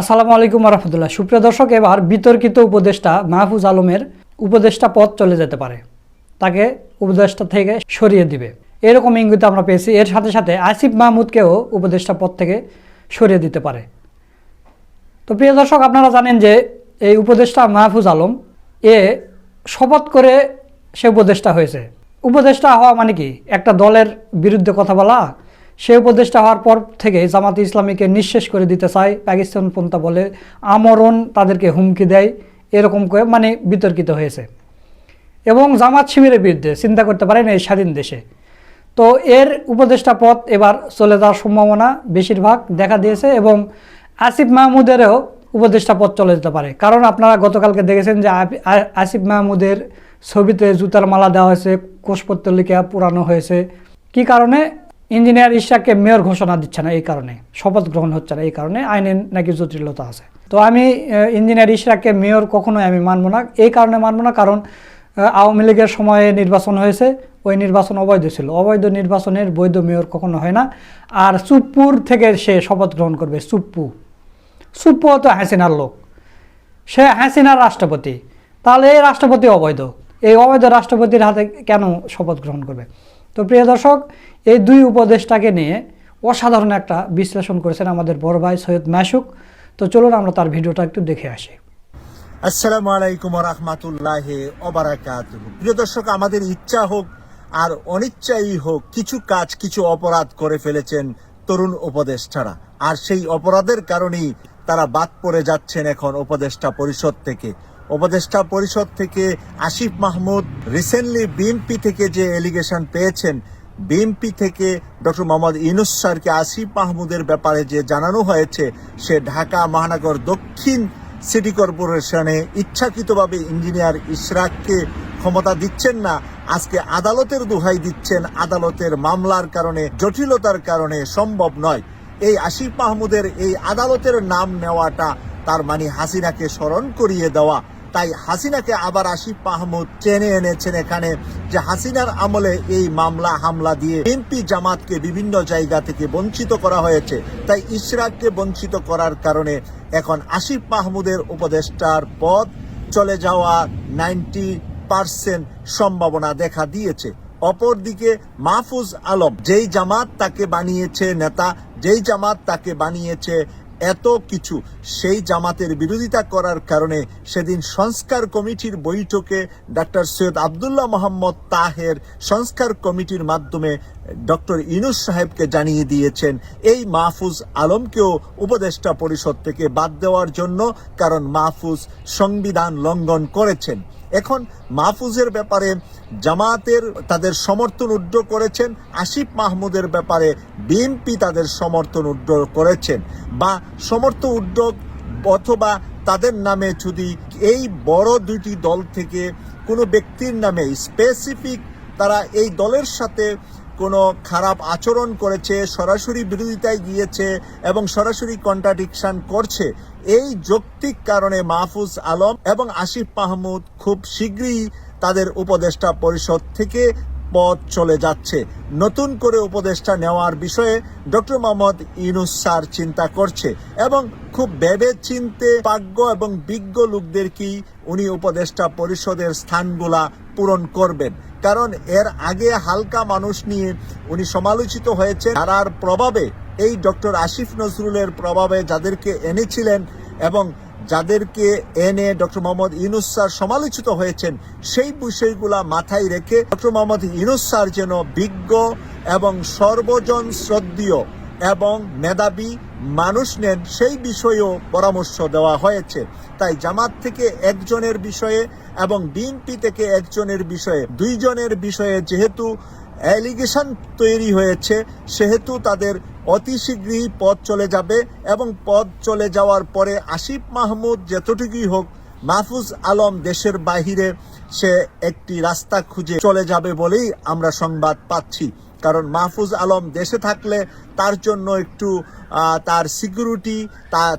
আসসালামু আলাইকুম রহমতুল্লাহ সুপ্রিয় দর্শক, এবার বিতর্কিত উপদেষ্টা মাহফুজ আলমের উপদেষ্টা পদ চলে যেতে পারে। তাকে উপদেষ্টা থেকে সরিয়ে দিবে। এরকম ইঙ্গিত আমরা পেয়েছি। এর সাথে সাথে আসিফ মাহমুদকেও উপদেষ্টা পদ থেকে সরিয়ে দিতে পারে। তো প্রিয় দর্শক, আপনারা জানেন যে এই উপদেষ্টা মাহফুজ আলম, এ শপথ করে সে উপদেষ্টা হয়েছে। উপদেষ্টা হওয়া মানে কি? একটা দলের বিরুদ্ধে কথা বলা সে উপদেষ্টা হওয়ার পর থেকে জামাত ইসলামীকে নিঃশেষ করে দিতে চায়। পাকিস্তান পন্থা বলে আমরণ তাদেরকে হুমকি দেয়। এরকম করে মানে বিতর্কিত হয়েছে। এবং জামাত শিবিরের বিরুদ্ধে চিন্তা করতে পারেন এই স্বাধীন দেশে। তো এর উপদেষ্টা পথ এবার চলে যাওয়ার সম্ভাবনা বেশিরভাগ দেখা দিয়েছে এবং আসিফ মাহমুদেরও উপদেষ্টা পথ চলে যেতে পারে। কারণ আপনারা গতকালকে দেখেছেন যে আসিফ মাহমুদের ছবিতে জুতার মালা দেওয়া হয়েছে কোষপত্রিকা পুরানো হয়েছে। কি কারণে? ইঞ্জিনিয়ার ইশাককে মেয়র ঘোষণা দিচ্ছে না এই কারণে, শপথ গ্রহণ হচ্ছে না এই কারণে, আইনে নাকি জটিলতা আছে। তো আমি ইঞ্জিনিয়ার ইশরাককে মেয়র কখনোই আমি মানবো না, এই কারণে মানবো না, কারণ আওয়ামী লীগের সময়ে নির্বাচন হয়েছে, ওই নির্বাচন অবৈধ ছিল। অবৈধ নির্বাচনের বৈধ মেয়র কখনো হয় না। আর সুপ্পুর থেকে সে শপথ গ্রহণ করবে সুপ্পু সুপ্পু তো হাসিনার লোক। সে হাসিনার রাষ্ট্রপতি। তাহলে এই রাষ্ট্রপতি অবৈধ। এই অবৈধ রাষ্ট্রপতির হাতে কেন শপথ গ্রহণ করবে? তো প্রিয় দর্শক এই দুই উপদেশটাকে নিয়ে অসাধারণ একটা বিশ্লেষণ করেছেন আমাদের বড় ভাই সৈয়দ মাসুক। তো চলুন আমরা তার ভিডিওটা একটু দেখে আসি। আসসালামু আলাইকুম রহমাতুল্লাহ প্রিয় দর্শক, আমাদের ইচ্ছা হোক আর অনিচ্ছাই হোক, কিছু কাজ, কিছু অপরাধ করে ফেলেছেন তরুণ উপদেষ্টারা। আর সেই অপরাধের কারণেই তারা বাদ পড়ে যাচ্ছেন এখন উপদেষ্টা পরিষদ থেকে। উপদেষ্টা পরিষদ থেকে আসিফ মাহমুদ রিসেন্টলি বিএনপি থেকে যে এলিগেশন পেয়েছেন বিএনপি থেকে ডক্টর মোহাম্মদ ইউনুস স্যারকে আসিফ মাহমুদের ব্যাপারে যে জানানো হয়েছে, সে ঢাকা মহানগর দক্ষিণ সিটি কর্পোরেশনে ইচ্ছাকৃতভাবে ইঞ্জিনিয়ার ইশরাককে ক্ষমতা দিচ্ছেন না, আজকে আদালতের দোহাই দিচ্ছেন। আদালতের মামলার কারণে, জটিলতার কারণে সম্ভব নয়। এই আসিফ মাহমুদের এই আদালতের নাম নেওয়াটা, তার মানে হাসিনাকে স্মরণ করিয়ে দেওয়া। তাই হাসিনাকে আবার আসিফ মাহমুদ টেনে এনেছেন এখানে যে হাসিনার আমলে এই মামলা, হামলা দিয়ে এমপি জামাতকে বিভিন্ন জায়গা থেকে বঞ্চিত করা হয়েছে। তাই ইশরাককে বঞ্চিত করার কারণে এখন আসিফ মাহমুদের উপদেষ্টার পদ চলে যাওয়া নাইনটি পার্সেন্ট সম্ভাবনা দেখা দিয়েছে। অপরদিকে মাহফুজ আলম, যেই জামাত তাকে বানিয়েছে নেতা, যেই জামাত তাকে বানিয়েছে এত কিছু সেই জামাতের বিরোধিতা করার কারণে সেদিন সংস্কার কমিটির বৈঠকে ডাক্তার সৈয়দ আবদুল্লাহ মোহাম্মদ তাহের সংস্কার কমিটির মাধ্যমে ডক্টর ইনুস সাহেবকে জানিয়ে দিয়েছেন, এই মাহফুজ আলমকেও উপদেষ্টা পরিষদ থেকে বাদ দেওয়ার জন্য, কারণ মাহফুজ সংবিধান লঙ্ঘন করেছেন। এখন মাহফুজের ব্যাপারে জামাতের তাদের সমর্থন উড্ড করেছেন, আসিফ মাহমুদের ব্যাপারে বিএনপি তাদের সমর্থন উড্ড করেছেন বা সমর্থন উদ্যোগ অথবা তাদের নামে যদি এই বড় দুইটি দল থেকে কোনো ব্যক্তির নামে স্পেসিফিক তারা এই দলের সাথে কোনো খারাপ আচরণ করেছে, সরাসরি বিরোধিতায় গিয়েছে এবং সরাসরি কন্ট্রাডিকশন করছে এই যৌক্তিক কারণে মাহফুজ আলম এবং আসিফ মাহমুদ খুব শীঘ্রই তাদের উপদেষ্টা পরিষদ থেকে পথ চলে যাচ্ছে। নতুন করে উপদেষ্টা নেওয়ার বিষয়ে ডক্টর মোহাম্মদ ইউনুস স্যার চিন্তা করছে এবং খুব ভেবে চিনতে পাজ্ঞ এবং বিজ্ঞ লোকদেরকেই উনি উপদেষ্টা পরিষদের স্থানগুলা পূরণ করবেন। কারণ এর আগে হালকা মানুষ নিয়ে উনি সমালোচিত হয়েছে তারার প্রভাবে এই ডক্টর আসিফ নজরুলের প্রভাবে যাদেরকে এনেছিলেন এবং যাদেরকে এনে ডক্টর মোহাম্মদ ইউনুস স্যার সমালোচিত হয়েছেন, সেই বিষয়গুলা মাথায় রেখে ডক্টর মোহাম্মদ ইউনুস স্যার যেন বিজ্ঞ এবং সর্বজন শ্রদ্ধীয় এবং মেধাবী মানুষ নেন, সেই বিষয়েও পরামর্শ দেওয়া হয়েছে। তাই জামাত থেকে একজনের বিষয়ে এবং বিএনপি থেকে একজনের বিষয়ে, দুইজনের বিষয়ে যেহেতু অ্যালিগেশন তৈরি হয়েছে, সেহেতু তাদের অতি শীঘ্রই পদ চলে যাবে এবং পদ চলে যাওয়ার পরে আসিফ মাহমুদ যতটুকুই হোক, মাহফুজ আলম দেশের বাহিরে সে একটি রাস্তা খুঁজে চলে যাবে বলেই আমরা সংবাদ পাচ্ছি। কারণ মাহফুজ আলম দেশে থাকলে তার জন্য একটু তার সিকিউরিটি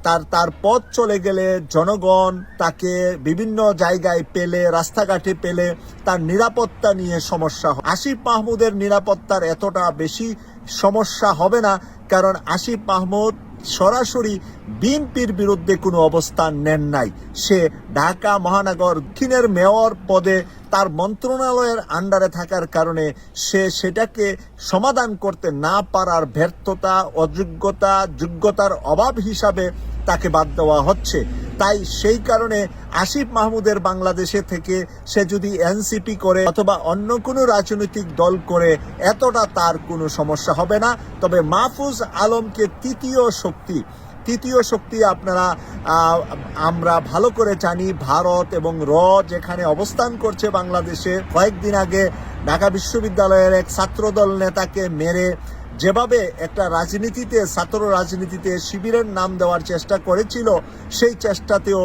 তার তার পথ চলে গেলে জনগণ তাকে বিভিন্ন জায়গায় পেলে, রাস্তাঘাটে পেলে তার নিরাপত্তা নিয়ে সমস্যা হয়। আসিফ মাহমুদের নিরাপত্তার এতটা বেশি সমস্যা হবে না, কারণ আসিফ মাহমুদ সরাসরি বিএনপির বিরুদ্ধে কোনো অবস্থান নেন নাই। সে ঢাকা মহানগর দক্ষিণের মেয়র পদে তার মন্ত্রণালয়ের আন্ডারে থাকার কারণে সে সেটাকে সমাধান করতে না পারার ব্যর্থতা, অযোগ্যতা, যোগ্যতার অভাব হিসাবে তাকে বাদ দেওয়া হচ্ছে। তাই সেই কারণে আসিফ মাহমুদের বাংলাদেশে থেকে সে যদি এনসিপি করে অথবা অন্য কোনো রাজনৈতিক দল করে, এতটা তার কোনো সমস্যা হবে না। তবে মাহফুজ আলমকে তৃতীয় শক্তি। তৃতীয় শক্তি আপনারা আমরা ভালো করে জানি, ভারত এবং র যেখানে অবস্থান করছে বাংলাদেশে। কয়েকদিন আগে ঢাকা বিশ্ববিদ্যালয়ের এক ছাত্রদল নেতাকে মেরে যেভাবে একটা রাজনীতিতে, ছাত্র রাজনীতিতে শিবিরের নাম দেওয়ার চেষ্টা করেছিল, সেই চেষ্টাতেও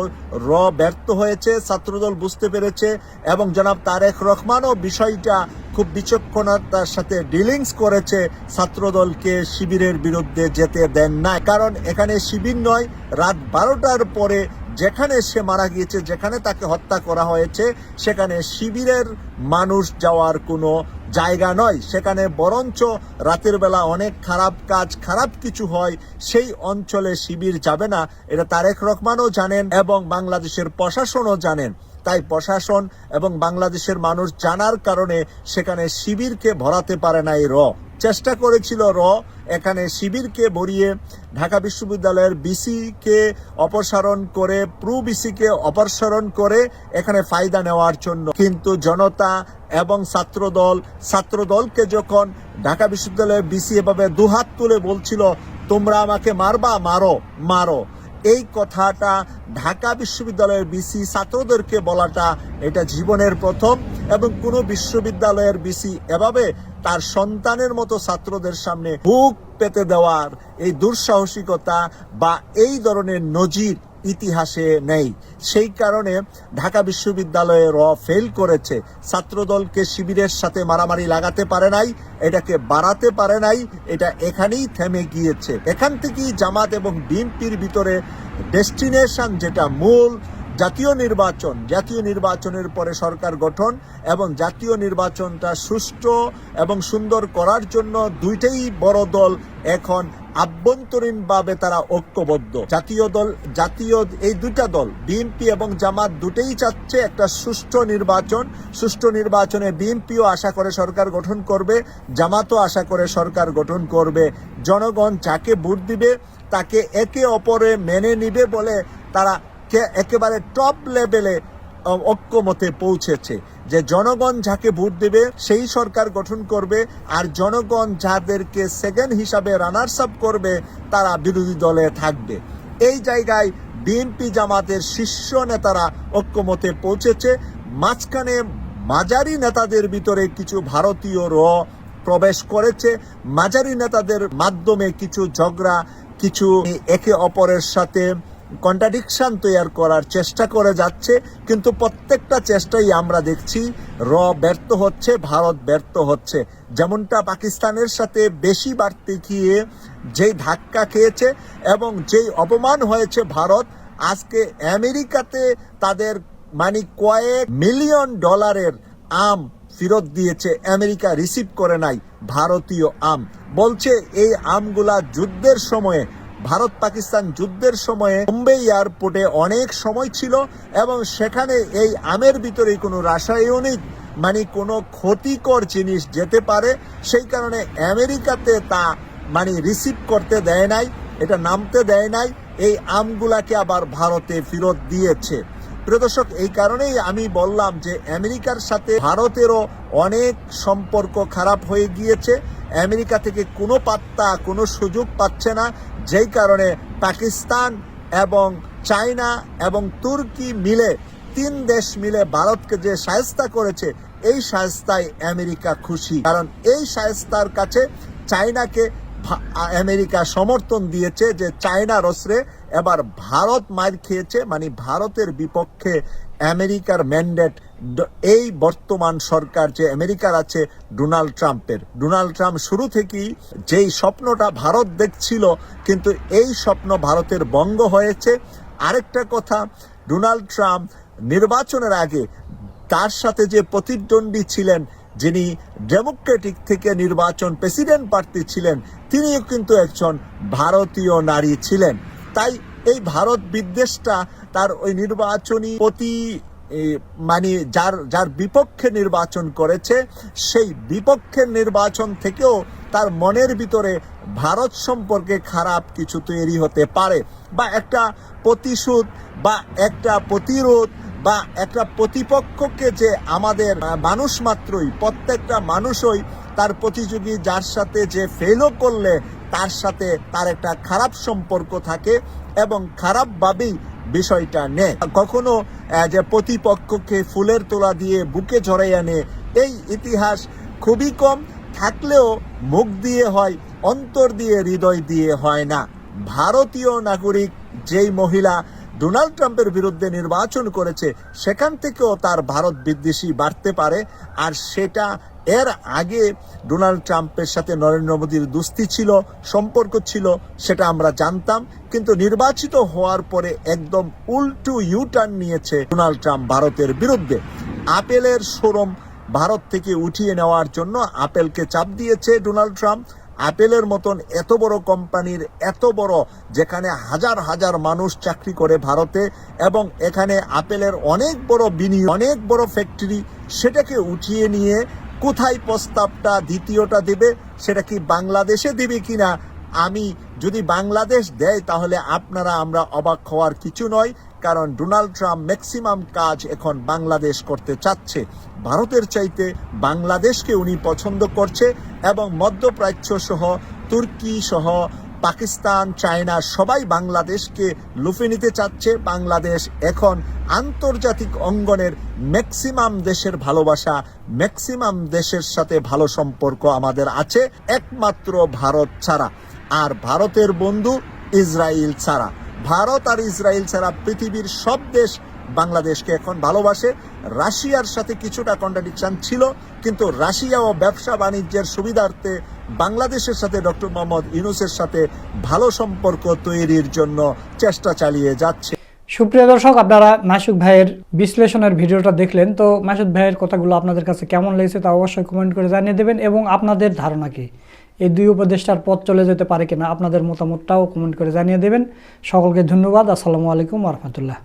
র ব্যর্থ হয়েছে, ছাত্রদল বুঝতে পেরেছে এবং জনাব তারেক রহমানও বিষয়টা খুব বিচক্ষণতার সাথে ডিলিংস করেছে, ছাত্রদলকে শিবিরের বিরুদ্ধে যেতে দেন না কারণ এখানে শিবির নয়, রাত বারোটার পরে যেখানে সে মারা গিয়েছে, যেখানে তাকে হত্যা করা হয়েছে, সেখানে শিবিরের মানুষ যাওয়ার কোনো জায়গা নয়, সেখানে বরঞ্চ রাতের বেলা অনেক খারাপ কাজ, খারাপ কিছু হয়, সেই অঞ্চলে শিবির যাবে না, এটা তারেক রহমানও জানেন এবং বাংলাদেশের প্রশাসনও জানেন। তাই প্রশাসন এবং বাংলাদেশের মানুষ জানার কারণে সেখানে শিবিরকে ভরাতে পারে না এই র। চেষ্টা করেছিল র, এখানে শিবিরকে ভরিয়ে ঢাকা বিশ্ববিদ্যালয়ের বিসিকে অপসারণ করে, প্রু বিসিকে অপসারণ করে এখানে ফায়দা নেওয়ার জন্য। কিন্তু জনতা এবং ছাত্রদল, ছাত্রদলকে যখন ঢাকা বিশ্ববিদ্যালয়ের বিসি এভাবে দুহাত তুলে বলছিল, তোমরা আমাকে মারবা, মারো মারো। এই কথাটা ঢাকা বিশ্ববিদ্যালয়ের বিসি ছাত্রদেরকে বলাটা এটা জীবনের প্রথম এবং কোনো বিশ্ববিদ্যালয়ের বিসি এভাবে তার সন্তানের মতো ছাত্রদের সামনে বুক পেতে দেওয়ার এই দুঃসাহসিকতা বা এই ধরনের নজির ইতিহাসে নেই। সেই কারণে ঢাকা বিশ্ববিদ্যালয়ে র ফেল করেছে। ছাত্রদলকে শিবিরের সাথে মারামারি লাগাতে পারে নাই, এটাকে বাড়াতে পারে নাই, এটা এখানেই থেমে গিয়েছে। এখান থেকেই জামাত এবং বিএনপির ভিতরে ডেস্টিনেশন যেটা মূল জাতীয় নির্বাচন, জাতীয় নির্বাচনের পরে সরকার গঠন এবং জাতীয় নির্বাচনটা সুষ্ঠু এবং সুন্দর করার জন্য দুইটাই বড় দল এখন আভ্যন্তরীণভাবে তারা ঐক্যবদ্ধ। জাতীয় দল, জাতীয় এই দুইটা দল, বিএনপি এবং জামাত দুটেই চাচ্ছে একটা সুষ্ঠু নির্বাচন। সুষ্ঠু নির্বাচনে বিএনপিও আশা করে সরকার গঠন করবে, জামাতও আশা করে সরকার গঠন করবে। জনগণ যাকে ভোট দিবে তাকে একে অপরে মেনে নিবে বলে তারা একেবারে টপ লেভেলে ঐক্যমতে পৌঁছেছে। যে জনগণ যাকে ভোট দেবে, সেই সরকার গঠন করবে, আর জনগণ যাদেরকে সেকেন্ড হিসাবে রানার্স আপ করবে, তারা বিরোধী দলে থাকবে। এই জায়গায় বিএনপি জামাতের শীর্ষ নেতারা ঐক্যমতে পৌঁছেছে। মাঝখানে মাঝারি নেতাদের ভিতরে কিছু ভারতীয় র প্রবেশ করেছে। মাঝারি নেতাদের মাধ্যমে কিছু ঝগড়া, কিছু একে অপরের সাথে কন্ট্রাডিকশন তৈরি করার চেষ্টা করে যাচ্ছে, কিন্তু প্রত্যেকটা চেষ্টাই আমরা দেখছি, র ব্যর্থ হচ্ছে, ভারত ব্যর্থ হচ্ছে। যেমনটা পাকিস্তানের সাথে বেশি বাড়তে গিয়ে যেই ধাক্কা খেয়েছে এবং যেই অপমান হয়েছে ভারত, আজকে আমেরিকাতে তাদের মানে কয়েক মিলিয়ন ডলারের আম ফেরত দিয়েছে, আমেরিকা রিসিভ করে নাই, ভারতীয় আম। বলছে এই আমগুলা যুদ্ধের সময়ে ভারত পাকিস্তান যুদ্ধের সময়ে বোম্বে এয়ারপোর্টে অনেক সময় ছিল এবং সেখানে এই আমের ভিতরে কোনো রাসায়নিক মানে কোনো ক্ষতিকর জিনিস যেতে পারে, সেই কারণে আমেরিকাতে তা মানে রিসিভ করতে দেয় নাই, এটা নামতে দেয় নাই, এই আমগুলাকে আবার ভারতে ফেরত দিয়েছে। প্রদর্শক এই কারণেই আমি বললাম যে আমেরিকার সাথে ভারতেরও অনেক সম্পর্ক খারাপ হয়ে গিয়েছে। আমেরিকা থেকে কোনো পাত্তা, কোনো সুযোগ পাচ্ছে না, যেই কারণে পাকিস্তান এবং চায়না এবং তুর্কি মিলে, তিন দেশ মিলে ভারতকে যে সায়স্তা করেছে, এই সায়স্তায় আমেরিকা খুশি। কারণ এই সায়স্তার কাছে চায়নাকে আমেরিকা সমর্থন দিয়েছে যে চায়নার অস্ত্রে এবার ভারত মার খেয়েছে মানে ভারতের বিপক্ষে আমেরিকার ম্যান্ডেট এই বর্তমান সরকার যে আমেরিকার আছে ডোনাল্ড ট্রাম্পের। ডোনাল্ড ট্রাম্প শুরু থেকেই যেই স্বপ্নটা ভারত দেখছিল, কিন্তু এই স্বপ্ন ভারতের বঙ্গ হয়েছে। আরেকটা কথা, ডোনাল্ড ট্রাম্প নির্বাচনের আগে তার সাথে যে প্রতিদ্বন্দ্বী ছিলেন যিনি ডেমোক্রেটিক থেকে নির্বাচন প্রেসিডেন্ট প্রার্থী ছিলেন, তিনিও কিন্তু একজন ভারতীয় নারী ছিলেন। তাই এই ভারত বিদ্বেষটা তার ওই নির্বাচনী প্রতি মানে যার যার বিপক্ষে নির্বাচন করেছে, সেই বিপক্ষের নির্বাচন থেকেও তার মনের ভিতরে ভারত সম্পর্কে খারাপ কিছু তৈরি হতে পারে বা একটা প্রতিশোধ বা একটা প্রতিরোধ বা একটা প্রতিপক্ষকে যে আমাদের মানুষ মাত্রই, প্রত্যেকটা মানুষই তার প্রতিযোগী, যার সাথে যে ফেলও করলে তার সাথে তার একটা খারাপ সম্পর্ক থাকে এবং খারাপভাবেই বিষয়টা নেয়। কখনো যে প্রতিপক্ষকে ফুলের তোলা দিয়ে বুকে জড়াই আনে, এই ইতিহাস খুবই কম থাকলেও মুখ দিয়ে হয়, অন্তর দিয়ে, হৃদয় দিয়ে হয় না। ভারতীয় নাগরিক যেই মহিলা ডোনাল্ড ট্রাম্পের বিরুদ্ধে নির্বাচন করেছে, সেখান থেকেও তার ভারত বিদ্বেষী বাড়তে পারে। আর সেটা এর আগে ডোনাল্ড ট্রাম্পের সাথে নরেন্দ্র মোদীর দুস্তি ছিল, সম্পর্ক ছিল, সেটা আমরা জানতাম। কিন্তু নির্বাচিত হওয়ার পরে একদম উল্টু ইউ টার্ন নিয়েছে ডোনাল্ড ট্রাম্প ভারতের বিরুদ্ধে। আপেলের শোরুম ভারত থেকে উঠিয়ে নেওয়ার জন্য আপেলকে চাপ দিয়েছে ডোনাল্ড ট্রাম্প। অ্যাপেলের মতন এত বড় কোম্পানির এত বড়, যেখানে হাজার হাজার মানুষ চাকরি করে ভারতে এবং এখানে আপেলের অনেক বড় বিনিয়োগ, অনেক বড় ফ্যাক্টরি সেটাকে উঠিয়ে নিয়ে কোথায় প্রস্তাবটা দ্বিতীয়টা দেবে, সেটা কি বাংলাদেশে দেবে কিনা, আমি যদি বাংলাদেশ দেয় তাহলে আপনারা আমরা অবাক হওয়ার কিছু নয়। কারণ ডোনাল্ড ট্রাম্প ম্যাক্সিমাম কাজ এখন বাংলাদেশ করতে চাচ্ছে। ভারতের চাইতে বাংলাদেশকে উনি পছন্দ করছে এবং মধ্যপ্রাচ্য সহ তুর্কি সহ পাকিস্তান, চায়না সবাই বাংলাদেশকে লুফে নিতে চাচ্ছে। বাংলাদেশ এখন আন্তর্জাতিক অঙ্গনের ম্যাক্সিমাম দেশের ভালোবাসা, ম্যাক্সিমাম দেশের সাথে ভালো সম্পর্ক আমাদের আছে, একমাত্র ভারত ছাড়া। আর ভারতের বন্ধু ইসরায়েল ছাড়া। ভারত আর ইসরায়েল ছাড়া পৃথিবীর সব দেশ বাংলাদেশকে এখন ভালোবাসে। রাশিয়ার সাথে কিছুটা কন্ট্রাডিকশন ছিল, কিন্তু রাশিয়া ও ব্যবসা বাণিজ্যের সুবিধার্থে বাংলাদেশের সাথে ডক্টর মোহাম্মদ ইউনুসের সাথে ভালো সম্পর্ক তৈরির জন্য চেষ্টা চালিয়ে যাচ্ছে। সুপ্রিয় দর্শক, আপনারা মাসুক ভাইয়ের বিশ্লেষণের ভিডিওটা দেখলেন। তো মাসুদ ভাইয়ের কথাগুলো আপনাদের কাছে কেমন লেগেছে তা অবশ্যই কমেন্ট করে জানিয়ে দেবেন এবং আপনাদের ধারণা কি? এই দুই উপদেষ্টার পথ চলে যেতে পারে কিনা আপনাদের মতামতটাও কমেন্ট করে জানিয়ে দেবেন। সকলকে ধন্যবাদ। আসসালামু আলাইকুম রহমতুল্লাহ।